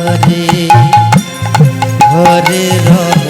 হরে ঘরে রাম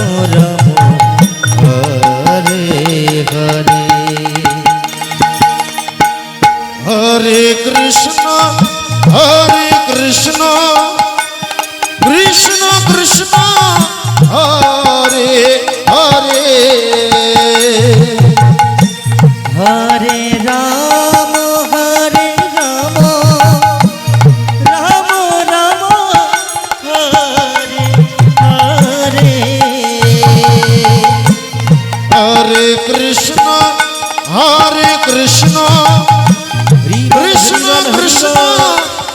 মোরা